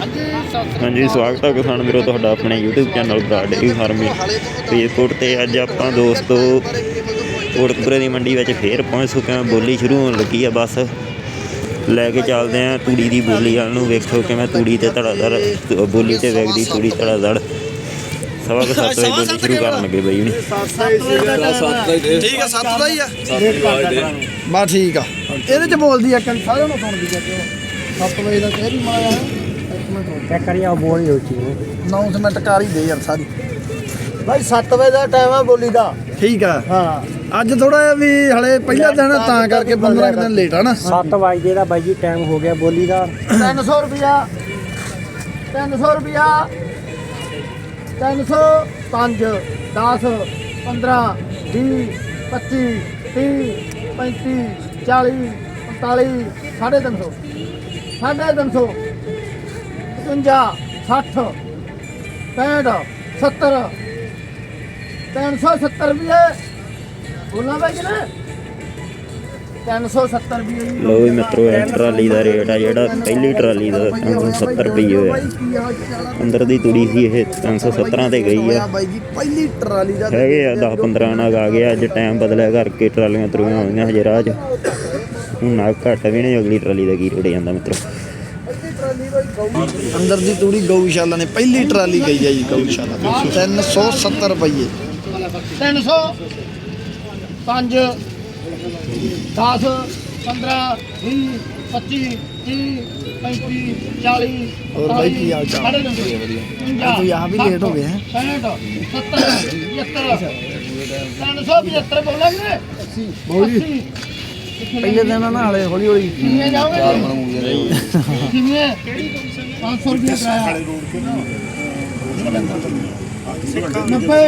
ਹਾਂਜੀ ਸਵਾਗਤ ਹੈ ਕਿਸਾਨ ਵੀਰੋ ਤੁਹਾਡਾ ਆਪਣੇ YouTube channel Brar E farming Faridkot ਤੇ ਅੱਜ ਆਪਾਂ ਦੋਸਤੋ ਕੋਟਕਪੁਰੇ ਦੀ ਮੰਡੀ ਵਿੱਚ ਫੇਰ ਪਹੁੰਚ ਚੁੱਕੇ ਹਾਂ। ਬੋਲੀ ਸ਼ੁਰੂ ਹੋਣ ਲੱਗੀ ਆ ਬਸ। ਲੈ ਕੇ ਚੱਲਦੇ ਆ ਤੂੜੀ ਦੀ ਬੋਲੀ ਵਾਲ ਨੂੰ। ਵੇਖੋ ਕਿਵੇਂ ਤੂੜੀ ਤੇ ਧੜਾਧੜ ਬੋਲੀ ਤੇ ਵੇਖਦੀ ਤੂੜੀ ਧੜਾਧੜ। ਸਵਾ ਕੁ ਸੱਤ ਵਜੇ ਬੋਲੀ ਸ਼ੁਰੂ ਕਰਨ ਲੱਗੇ ਬਈ ਹੁਣੀ। ਠੀਕ ਆ ਸੱਤ ਦਾ ਹੀ ਆ। ਬਾ ਠੀਕ ਆ। ਇਹਦੇ ਚ ਬੋਲਦੀ ਆ ਕੰਨ ਸਾਰਿਆਂ ਨੂੰ ਸੁਣਦੀ ਆ ਕਿਉਂ? 7 ਵਜੇ ਦਾ ਕਹਿ ਵੀ ਮਾਇਆ ਮਿੰਟ ਰੁਕ। ਚੈੱਕ ਕਰੀ ਆ ਬੋਲ ਹੀ ਉੱਚੀ ਹੈ announcement ਕਰ ਹੀ ਦੇ ਯਾਰ ਸਾਰੀ। ਭਾਈ 7 ਵਜੇ ਦਾ ਟਾਈਮ ਆ ਬੋਲੀ ਦਾ। ਠੀਕ ਆ। ਹਾਂ। ਅੱਜ ਥੋੜਾ ਜਿਹਾ ਵੀ ਹਲੇ ਪਹਿਲਾ ਦਿਨ ਆ, ਤਾਂ ਕਰਕੇ 15 ਕੁ ਦਿਨ ਲੇਟ ਆ ਨਾ। 7 ਵਜੇ ਦਾ ਬਾਈ ਜੀ ਟਾਈਮ ਹੋ ਗਿਆ ਬੋਲੀ ਦਾ। 300 ਰੁਪਿਆ 300 ਰੁਪਿਆ 300 5 10 15 20 25 30 35 40 45 350 350 55 60 65 70 370 ਰੁਪਏ। ਬੋਲਣਾ ਭਾਈ ਕਿ ਨਾ 370 ਰੁਪਏ ਜੀ। ਲੋ ਵੀ ਮਿੱਤਰੋ ਇਹ ਟਰਾਲੀ ਦਾ ਰੇਟ ਆ ਜਿਹੜਾ ਪਹਿਲੀ ਟਰਾਲੀ ਦਾ 370 ਰੁਪਏ ਹੋਇਆ। ਅੰਦਰ ਦੀ ਤੂੜੀ ਸੀ ਇਹ 317 ਤੇ ਗਈ ਆ। ਬਾਈ ਜੀ ਪਹਿਲੀ ਟਰਾਲੀ ਦਾ ਹੈਗੇ ਆ 10 15 ਨਾਗ ਆ ਗਏ ਅੱਜ ਟਾਈਮ ਬਦਲਿਆ ਕਰਕੇ ਟਰਾਲੀਆਂ ਤੁਰੀਆਂ ਹੋਈਆਂ ਹਜੇ ਰਾਹ 'ਚ। ਹੁਣ ਨਾਗ ਘੱਟ ਵੀ ਨੇ ਅਗਲੀ ਟਰਾਲੀ ਦਾ ਕੀ ਰੇਟ ਜਾਂਦਾ ਮਿੱਤਰੋ। ਅੰਦਰ ਦੀ ਤੂੜੀ ਗਊਸ਼ਾਲਾ ਨੇ ਪਹਿਲੀ ਟਰਾਲੀ ਗਈ ਹੈ ਜੀ ਗਊਸ਼ਾਲਾ 370 ਰੁਪਏ 300 5 10 15 20 25 30 35 40 और भाई की हाल चाल? तो यहाँ भी लेट हो गए हैं 65 70 75 375 बोलेंगे 80 ਪਹਿਲੇ ਦਿਨ ਨਾ ਹਲੇ ਹੌਲੀ ਹੌਲੀ। ਕਿੰਨੇ ਜਾਓਗੇ ਕਿੰਨੇ 500 ਰੁਪਏ ਕਰਾਇਆ 90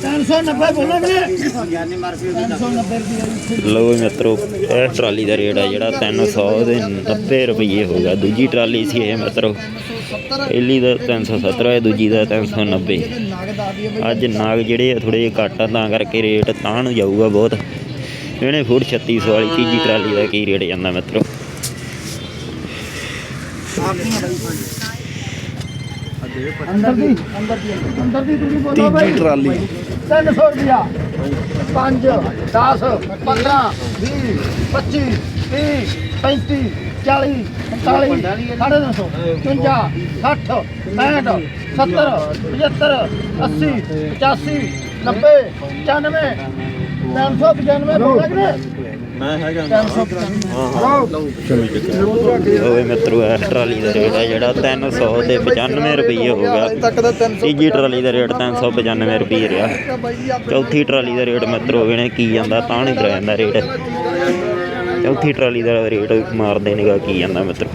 390 ਬੋਲੋਗੇ? 390 ਰੁਪਏ ਲੋ ਮਿੱਤਰੋ ਇਹ ਟਰਾਲੀ ਦਾ ਰੇਟ ਆ ਜਿਹੜਾ 300 ਦੇ 90 ਰੁਪਏ ਹੋ ਗਿਆ। ਦੂਜੀ ਟਰਾਲੀ ਸੀ ਇਹ ਮਿੱਤਰੋ। ਪਹਿਲੀ ਦਾ 370 ਹੈ ਦੂਜੀ ਦਾ 390 ਅੱਜ ਨਾਗ ਜਿਹੜੇ ਆ ਥੋੜੇ ਜਿਹੇ ਘੱਟ ਆ ਤਾਂ ਕਰਕੇ ਰੇਟ ਤਾਂ ਨੂੰ ਜਾਊਗਾ ਬਹੁਤ। ਇਹਨੇ ਫੁੱਟ 3600 ਵਾਲੀ ਤੀਜੀ ਟਰਾਲੀ ਦਾ ਕੀ ਰੇਟ ਜਾਂਦਾ ਮਿੱਤਰੋ? ਅੰਦਰ ਦੀ ਅੰਦਰ ਦੀ ਅੰਦਰ ਦੀ ਤੁਸੀਂ ਬੋਲੋ ਬਾਈ। ਤੀਜੀ ਟਰਾਲੀ 300 ਰੁਪਿਆ 5 10 15 20 25 30 35 40 45 350 55 60 65 70 75 80 85 90 95 395 ਬੋਲੋਗੇ ਮੈਂ ਹੈਗਾ ਓਏ ਮਿੱਤਰੋ ਇਹ ਟਰਾਲੀ ਦਾ ਰੇਟ ਹੈ ਜਿਹੜਾ 300 ਤੇ 95 ਰੁਪਏ ਹੋ ਗਿਆ। ਤੀਜੀ ਟਰਾਲੀ ਦਾ ਰੇਟ 395 ਰੁਪਏ ਰਿਹਾ। ਚੌਥੀ ਟਰਾਲੀ ਦਾ ਰੇਟ ਮਿੱਤਰੋ ਇਹਨੇ ਕੀ ਜਾਂਦਾ, ਤਾਂ ਨਹੀਂ ਕਰਾਇਆ ਜਾਂਦਾ ਰੇਟ। ਚੌਥੀ ਟਰਾਲੀ ਦਾ ਰੇਟ ਮਾਰਦੇ ਨੇਗਾ ਕੀ ਜਾਂਦਾ ਮਿੱਤਰੋ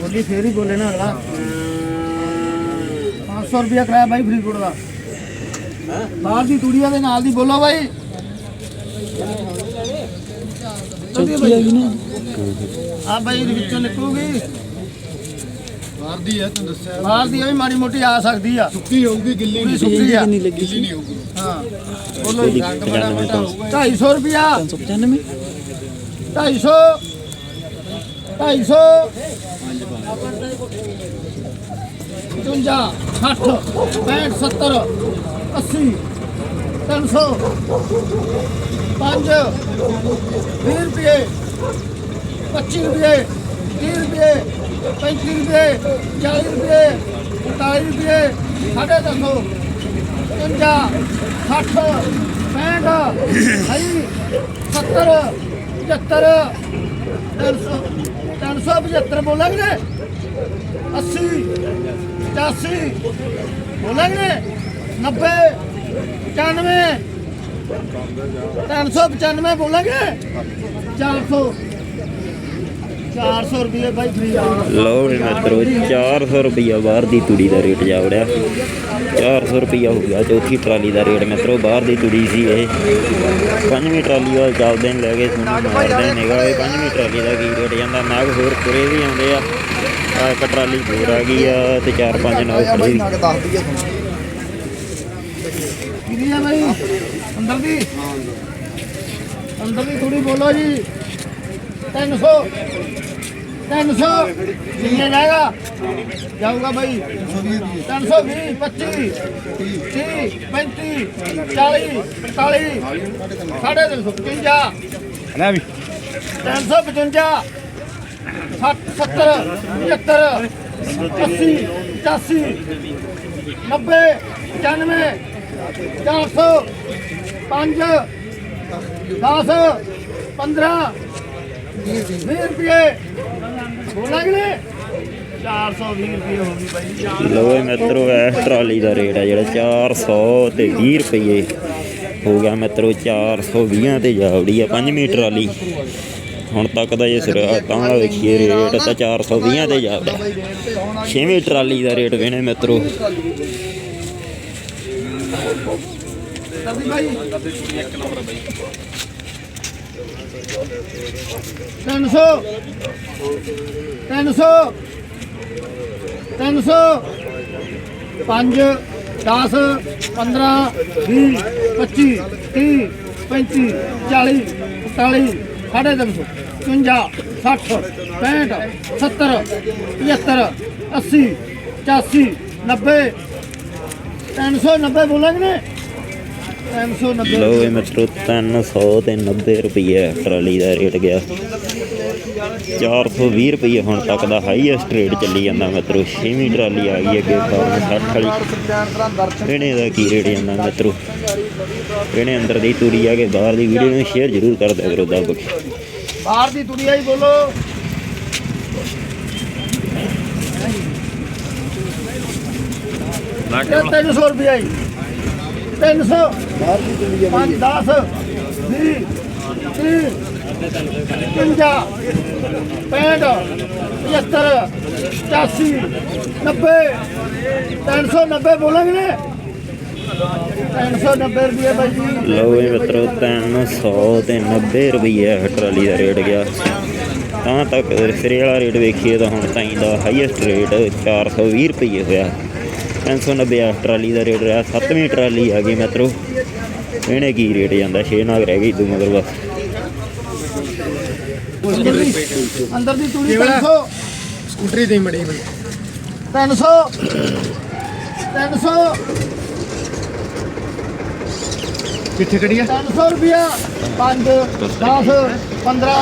ਬੋਲੀ ਫੇਰ ਹੀ ਬੋਲੇ ਨਾ ਅਗਲਾ 500 ਰੁਪਿਆ ਕਰਾਇਆ ਬਾਈ ਫਰੀਦਕੋਟ ਦਾ। ਬਾਹਰ ਦੀ ਤੂੜੀਆਂ ਦੇ ਨਾਲ ਦੀ ਬੋਲੋ ਬਾਈ। ਚੌਕੀ ਆ ਗਈ ਨਾ ਆ ਬਾਈ ਇਹਦੇ ਵਿੱਚੋਂ ਨਿਕਲੂਗੀ। ਬਾਹਰ ਦੀ ਹੈ ਤੈਨੂੰ ਦੱਸਿਆ। ਬਾਹਰ ਦੀ ਆ ਵੀ ਮਾੜੀ ਮੋਟੀ ਆ ਸਕਦੀ ਆ। ਸੁੱਕੀ ਹੋਊਗੀ ਗਿੱਲੀ ਨਹੀਂ ਸੁੱਕੀ ਆ। ਨਹੀਂ ਲੱਗੀ ਗਿੱਲੀ ਨਹੀਂ ਹੋਊਗੀ। ਹਾਂ। ਬੋਲੋ ਜੀ। 250 ਰੁਪਿਆ 395 250 250 55 60 65 70 80 300 5 20 ਰੁਪਏ 25 ਰੁਪਏ 30 ਰੁਪਏ 35 ਰੁਪਏ 40 ਰੁਪਏ 45 ਰੁਪਏ, ਸਾਢੇ ਤਿੰਨ ਸੌ 55 60 65 ਅਈ 70 75 300 375 ਬੋਲਾਂਗੇ 80 85 ਬੋਲਾਂਗੇ 90 95 395 ਬੋਲਾਂਗੇ 400 400 ਰੁਪਏ ਬਾਈ ਫਰੀ ਆ। ਲਓ ਵੀ ਮਿੱਤਰੋ 400 ਰੁਪਈਆ ਬਾਹਰ ਦੀ ਤੂੜੀ ਦਾ ਰੇਟ ਜਾ ਵੜਿਆ। 400 ਰੁਪਈਆ ਹੋ ਗਿਆ ਚੌਥੀ ਟਰਾਲੀ ਦਾ ਰੇਟ ਮਿੱਤਰੋ ਬਾਹਰ ਦੀ ਤੂੜੀ ਸੀ ਇਹ। ਪੰਜਵੀਂ ਟਰਾਲੀ ਵੱਲ ਚੱਲਦੇ ਨੇ ਲੈ ਕੇ ਤੁਹਾਨੂੰ ਮਾਰਦੇ ਨਿਗਾਹ ਇਹ ਪੰਜਵੀਂ ਟਰਾਲੀ ਦਾ ਕੀ ਰੇਟ ਜਾਂਦਾ। ਨਾਗ ਹੋਰ ਤੁਰੇ ਵੀ ਆਉਂਦੇ ਆ। ਆ ਇੱਕ ਟਰਾਲੀ ਹੋਰ ਆ ਗਈ ਆ ਤੇ ਚਾਰ ਪੰਜ ਨਾਗ ਖੜੇ ਵੀ ਨਗ ਦੱਸ ਦਈਏ ਤੁਹਾਨੂੰ ਕਿੰਨੀ ਆ ਬਾਈ? ਅੰਦਰ ਦੀ? ਅੰਦਰ। ਦੀ ਥੋੜੀ ਬੋਲੋ ਜੀ। 300 300 ਕਿੰਨੇ ਜਾਏਗਾ ਜਾਊਗਾ ਭਾਈ 320 25 30 35 40 45 ਸਾਢੇ 350 ਲੈ ਵੀ। 355 60 70 75 80 85 90 95 400 5 10 15 20 ਰੁਪਏ 420 ਰੁਪਏ ਹੋ ਗਈ ਬਾਈ ਲਓ ਇਹ ਮਿੱਤਰੋ, ਇਹ ਟਰਾਲੀ ਦਾ ਰੇਟ ਆ ਜਿਹੜਾ 400 ਤੇ 20 ਰੁਪਏ। ਹੋ ਗਿਆ ਮਿੱਤਰੋ 420 ਤੇ ਜਾਵੜੀ ਆ ਪੰਜਵੀਂ ਟਰਾਲੀ। ਹੁਣ ਤੱਕ ਦਾ ਜੇ ਸਿਰ ਤਾਂ ਵੇਖੀਏ ਰੇਟ, ਤਾਂ 420 ਤੇ ਜਾਵੜਾ ਛੇਵੀਂ ਟਰਾਲੀ ਦਾ ਰੇਟ ਵੇਣੇ ਮਿੱਤਰੋ। ਕਰਦੀ ਭਾਈ 300 300 300 5 10 15 20 25 30 35 40 45 ਸਾਢੇ 300 55 60 65 70 75 80 85 90 390 ਬੋਲਾਂਗੇ। ਨੇ ਲਓ ਇਹ ਮਿੱਤਰੋ 300 ਤੇ 90 ਰੁਪਏ ਟਰਾਲੀ ਦਾ ਰੇਟ ਗਿਆ। 420 ਰੁਪਏ ਹੁਣ ਤੱਕ ਦਾ ਹਾਈਐਸਟ ਰੇਟ ਚੱਲੀ ਜਾਂਦਾ ਮਿੱਤਰੋ। ਛੇਵੀਂ ਟਰਾਲੀ ਆ ਗਈ ਅੱਗੇ ਫਾਰਮ 60 ਵਾਲੀ। ਇਹਨੇ ਦਾ ਕੀ ਰੇਟ ਜਾਂਦਾ ਮਿੱਤਰੋ? ਇਹਨੇ ਅੰਦਰ ਦੀ ਤੂੜੀ ਆ ਕੇ ਬਾਹਰ ਦੀ ਵੀਡੀਓ ਨੂੰ ਸ਼ੇਅਰ ਜ਼ਰੂਰ ਕਰ ਦਿਆ ਕਰੋ ਦੱਬ ਕੇ। ਬਾਹਰ ਦੀ ਦੁਨੀਆ ਹੀ ਬੋਲੋ। ਇਹ 300 ਰੁਪਏ ਹੀ 300 ਬਾਹਰ ਦੀ ਦੁਨੀਆ 5 10 20 30 50 65 75 90 390 ਬੋਲਾਂਗੇ ਨੇ? 390 ਰੁਪਏ ਬਾਈ ਜੀ। ਲਓ ਇਹ ਮਿੱਤਰੋ 300 ਤੇ 90 ਰੁਪਏ ਟਰਾਲੀ ਦਾ ਰੇਟ ਗਿਆ। ਤਾਂ ਤੱਕ ਸਿਰੇ ਵਾਲਾ ਰੇਟ ਵੇਖੀਏ ਤਾਂ ਹੁਣ ਤਾਈਂ ਦਾ ਹਾਈਐਸਟ ਰੇਟ 420 ਰੁਪਏ ਹੋਇਆ। 390 ਆ ਟਰਾਲੀ ਦਾ ਰੇਟ ਰਿਹਾ ਸੱਤਵੀਂ ਟਰਾਲੀ ਆ ਗਈ ਮਿੱਤਰੋ। ਇਹਨੇ ਕੀ ਰੇਟ ਜਾਂਦਾ? 6 ਨਾਗ ਰਹਿ ਗਈ ਦੂ ਮਗਰ। ਬਸ ਅੰਦਰ ਦੀ ਦੀ ਤੂੜੀ 300 ਸਕੂਟਰੀ ਤੇ ਮੜੀ ਬਈ 300 300 ਕਿੱਥੇ ਖੜੀ ਆ? 300 ਰੁਪਿਆ 5 10 15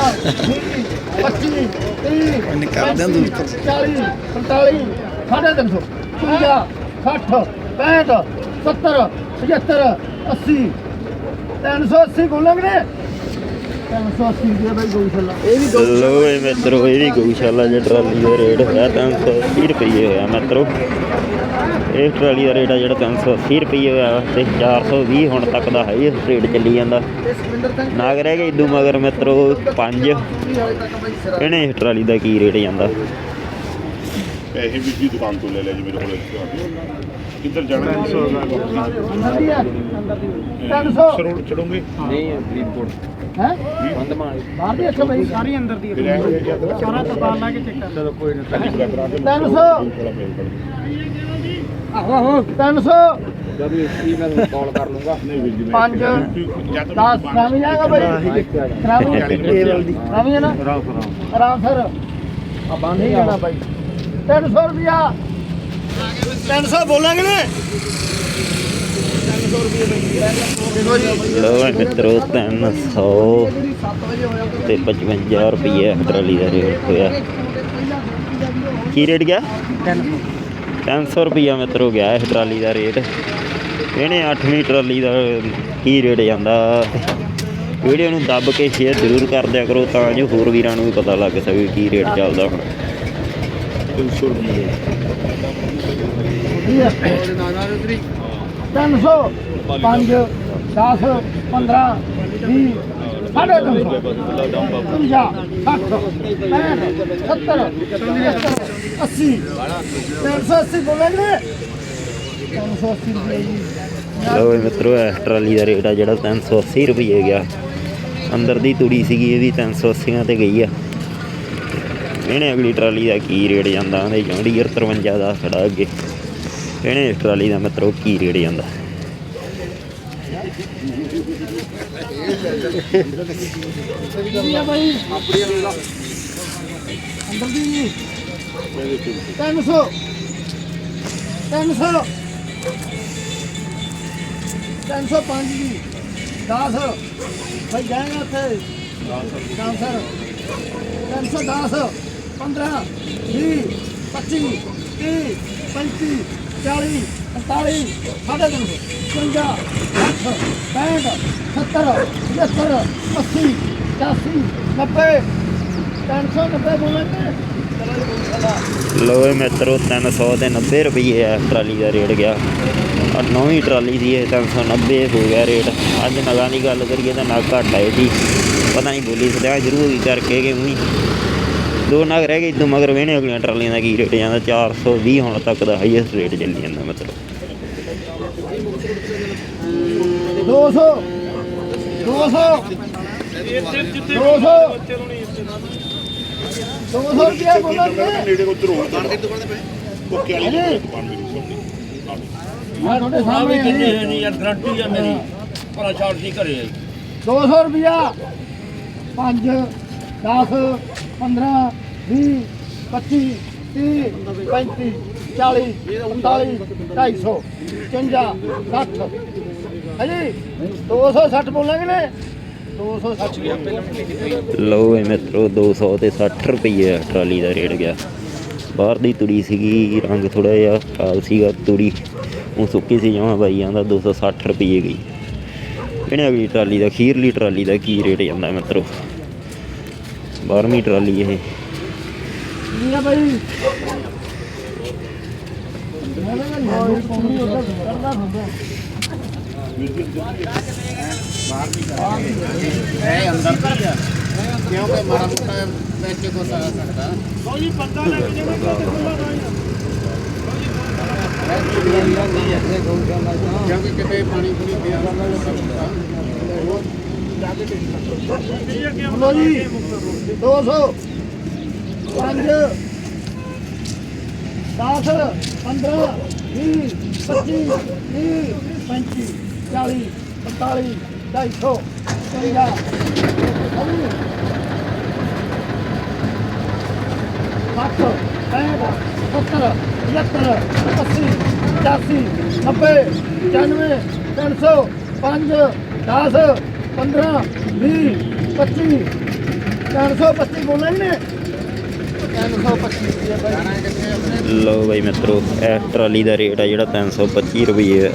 20 25 30 ਕਰ ਦਿਆਂ ਦੂਰ 40 45 ਸਾਢੇ 300 50 60 65 70 75 80 380 ਬੋਲਾਂਗੇ ਨੇ 380 ਰੁਪਏ ਬਾਈ ਗਊਸ਼ਾਲਾ। ਇਹ ਵੀ ਲੋ ਇਹ ਮਿੱਤਰੋ ਇਹ ਵੀ ਗਊਸ਼ਾਲਾ ਜੇ ਟਰਾਲੀ ਦਾ ਰੇਟ ਹੋਇਆ 330 ਰੁਪਏ ਹੋਇਆ ਮਿੱਤਰੋ। ਇਹ ਟਰਾਲੀ ਦਾ ਰੇਟ ਆ ਜਿਹੜਾ 380 ਰੁਪਏ ਹੋਇਆ ਤੇ 420 ਹੁਣ ਤੱਕ ਦਾ ਹਾਈਐਸਟ ਰੇਟ ਚੱਲੀ ਜਾਂਦਾ। ਨਾਗ ਰਹਿ ਗਏ ਇਦੂ ਮਗਰ ਮਿੱਤਰੋ 5 ਜੀ ਹਾਲੇ ਤੱਕ ਬਾਈ ਸਿਰਾ ਇਹਨੇ ਇਸ ਟਰਾਲੀ ਦਾ ਕੀ ਰੇਟ ਜਾਂਦਾ? ਪੈਸੇ ਵੀ ਜੀ ਦੁਕਾਨ ਤੋਂ ਲੈ ਲਿਆ ਜੀ ਮੇਰੇ ਕੋਲ। ਕਿੱਧਰ ਜਾਣਾ? ਅੰਦਰ ਦੀ ਆ। ਅੰਦਰ ਦੀ 300 ਸਰੋੜ ਚੜੋਗੇ ਹੈ? ਬਾਹਰ ਦੀ ਅੱਛਾ ਬਾਈ। ਸਾਰੀ ਅੰਦਰ ਦੀ ਸਾਰਾ ਤਪਾਲ ਲਾ ਕੇ ਚੈੱਕ ਕਰ। ਚਲੋ ਕੋਈ ਨਾ ਕਰਾ ਕੇ 300 ਆਹੋ ਆਹੋ। 300 ਜਦ ਵੀ ਮੈਂ ਕਾਲ ਕਰ ਲੂੰਗਾ ਨਹੀਂ ਵੀਰ ਜੀ ਮੈਂ 5 ਜਦ 10 ਰਾਮੀ ਜਾਏਗਾ ਬਾਈ। ਰਾਮੀ ਰਾਮੀ ਹੈ ਨਾ? ਆਰਾਮ ਸਰ। ਆ ਬੰਦ ਨਹੀਂ ਜਾਣਾ ਬਾਈ। 300 ਰੁਪਿਆ 300 ਬੋਲਾਂਗੇ ਨੇ। ਲੋ ਮਿੱਤਰੋ 300 ਤੇ 55 ਰੁਪਏ ਟਰਾਲੀ ਦਾ ਰੇਟ ਹੋਇਆ। ਕੀ ਰੇਟ ਗਿਆ? 300 ਰੁਪਿਆ ਮਿੱਤਰੋ ਗਿਆ ਇਸ ਟਰਾਲੀ ਦਾ ਰੇਟ ਇਹਨੇ 8ਵੀਂ ਟਰਾਲੀ ਦਾ ਕੀ ਰੇਟ ਜਾਂਦਾ? ਵੀਡੀਓ ਨੂੰ ਦੱਬ ਕੇ ਸ਼ੇਅਰ ਜ਼ਰੂਰ ਕਰ ਦਿਆ ਕਰੋ, ਤਾਂ ਜੋ ਹੋਰ ਵੀਰਾਂ ਨੂੰ ਵੀ ਪਤਾ ਲੱਗ ਸਕੇ ਕੀ ਰੇਟ ਚੱਲਦਾ ਹੁਣ। 300 ਰੁਪਏ 300 5 10 15 20 ਸਾਢੇ 300 50 60 70 80 380 ਬੋਲਾਂਗੇ 380 ਰੁਪਏ ਜੀ ਮਿੱਤਰੋ ਇਹ ਟਰਾਲੀ ਦਾ ਰੇਟ ਆ ਜਿਹੜਾ 380 ਰੁਪਏ ਗਿਆ ਅੰਦਰ ਦੀ ਤੂੜੀ ਸੀਗੀ ਇਹ ਵੀ 380 ਤੇ ਗਈ ਆ ਇਹਨੇ ਅਗਲੀ ਟਰਾਲੀ ਦਾ ਕੀ ਰੇਟ ਜਾਂਦਾ? ਉਹਦੇ ਜੌਂਡੀਅਰ 53 ਦਾ ਖੜਾ ਅੱਗੇ। ਇਹਨੇ ਇਸ ਟਰਾਲੀ ਦਾ ਮਿੱਤਰੋ ਕੀ ਰੇਟ ਜਾਂਦਾ? ਅੰਦਰ ਦੀ ਜੀ 300 300 305 ਜੀ। 10 ਭਾਈ ਜਾਏਗਾ ਉੱਥੇ। 10 ਸਰ 310 15 20 25 30 35 40 45 ਸਾਢੇ ਤਿੰਨ ਸੌ 55 60 65 70 80 85 90 390 ਬੋਲਾਂਗੇ ਚਲੋ ਮਿੱਤਰੋ 300 ਤੇ 90 ਰੁਪਏ ਆ ਟਰਾਲੀ ਦਾ ਰੇਟ ਗਿਆ। ਆ ਨੌਵੀਂ ਟਰਾਲੀ ਦੀ ਇਹ 390 ਹੋ ਗਿਆ ਰੇਟ। ਅੱਜ ਨਗਾਂ ਦੀ ਗੱਲ ਕਰੀਏ ਤਾਂ ਨਗ ਘੱਟ ਆਏ ਜੀ ਪਤਾ ਨਹੀਂ ਬੋਲੀ ਸਦਿਆ ਜ਼ਰੂਰ ਕਰਕੇ ਕਿ ਉਹੀ ਦੋ ਨਗ ਰਹਿ ਗਏ ਇਦੋਂ ਮਗਰ ਵੇਣੇ ਅਗਲੀਆਂ ਟਰਾਲੀਆਂ ਦਾ ਕੀ ਰੇਟ ਜਾਂਦਾ? 420 ਹੁਣ ਤੱਕ ਦਾ ਹਾਈਐਸਟ ਰੇਟ ਚੱਲੀ ਜਾਂਦਾ ਮਤਲਬ। 200 200 200 200 ਰੁਪਏ ਬੋਲਾਂਗੇ ਨੇੜੇ ਉਧਰ ਹੋਰ ਓਕੇ ਵਾਲੀ ਦੁਕਾਨ ਮੇਰੀ ਸਾਹਮਣੇ। ਮੈਂ ਤੁਹਾਡੇ ਸਾਹਮਣੇ ਕਿੰਨੇ ਹੈ ਹੈ ਨਹੀਂ ਯਾਰ ਗਰੰਟੀ ਆ ਮੇਰੀ? ਭਲਾ ਛਾੜ ਸੀ ਘਰੇ ਆਈ 200 ਰੁਪਿਆ 5 10 15 20 25 30 35 40 45 250 55 60 ਹਾਂਜੀ 260 ਬੋਲਾਂਗੇ ਨੇ? 260 ਲੋ ਇਹ ਮਿੱਤਰੋ 200 ਤੇ 60 ਰੁਪਏ ਟਰਾਲੀ ਦਾ ਰੇਟ ਗਿਆ। ਬਾਹਰ ਦੀ ਤੁੜੀ ਸੀਗੀ, ਰੰਗ ਥੋੜਾ ਜਿਹਾ ਖਰਾਬ ਸੀਗਾ ਤੁੜੀ। ਉਹ ਸੁੱਕੀ ਸੀ, ਜਮਾ ਬਾਈ ਆਂਦਾ 260 ਰੁਪਏ ਗਈ। ਇਹਨੇ ਅਗਲੀ ਟਰਾਲੀ ਦਾ ਖੀਰਲੀ ਟਰਾਲੀ ਦਾ ਕੀ ਰੇਟ ਜਾਂਦਾ ਮਿੱਤਰੋ? 12ਵੀਂ ਟਰਾਲੀ ਇਹ ਠੀਕ ਆ ਭਾਈ ਮੈਂ ਨਾ ਬੋਲੋ ਜੀ 200 5 10 15 20 25 30 35 40 45 250 50 60 65 70 80 85 90 95 300 5 10 15 20 25 425 ਬੋਲਣਗੇ 325 ਰੁਪਏ ਬਾਈ। ਲਓ ਬਾਈ ਮਿੱਤਰੋ, ਇਹ ਟਰਾਲੀ ਦਾ ਰੇਟ ਆ ਜਿਹੜਾ 325 ਰੁਪਏ ਹੈ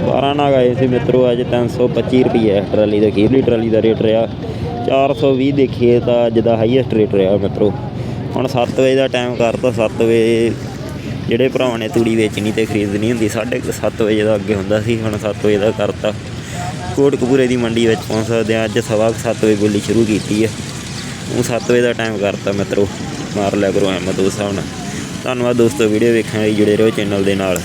12 ਨਾਗ ਆਏ ਸੀ ਮਿੱਤਰੋ, ਅੱਜ 325 ਰੁਪਏ ਹੈ ਟਰਾਲੀ ਦਾ, ਖੀਰਲੀ ਟਰਾਲੀ ਦਾ ਰੇਟ ਰਿਹਾ। 420 ਦੇਖੀਏ ਤਾਂ ਅੱਜ ਦਾ ਹਾਈਐਸਟ ਰੇਟ ਰਿਹਾ ਮਿੱਤਰੋ। ਹੁਣ 7 ਵਜੇ ਦਾ ਟਾਈਮ ਕਰਤਾ 7 ਵਜੇ ਜਿਹੜੇ ਭਰਾਵਾਂ ਨੇ ਤੂੜੀ ਵੇਚਣੀ ਤੇ ਖਰੀਦਣੀ ਹੁੰਦੀ, ਸਾਢੇ ਕੁ ਸੱਤ ਵਜੇ ਦਾ ਅੱਗੇ ਹੁੰਦਾ ਸੀ, ਹੁਣ 7 ਵਜੇ ਦਾ ਕਰਤਾ। ਕੋਟਕਪੂਰੇ ਦੀ ਮੰਡੀ ਵਿੱਚ ਪਹੁੰਚ ਸਕਦੇ ਆ ਅੱਜ ਸਵਾ 7 ਵਜੇ ਬੋਲੀ ਸ਼ੁਰੂ ਕੀਤੀ ਹੈ। ਉਹ 7 ਵਜੇ ਦਾ ਟਾਈਮ ਕਰਤਾ ਮਿੱਤਰੋ। ਮਾਰ ਲਿਆ ਕਰੋ ਐਮ ਦੋ ਸਾਹਿਬ ਨਾਲ। ਧੰਨਵਾਦ ਦੋਸਤੋ ਵੀਡੀਓ ਵੇਖਣ ਲਈ ਜੁੜੇ ਰਹੋ ਚੈਨਲ ਦੇ ਨਾਲ।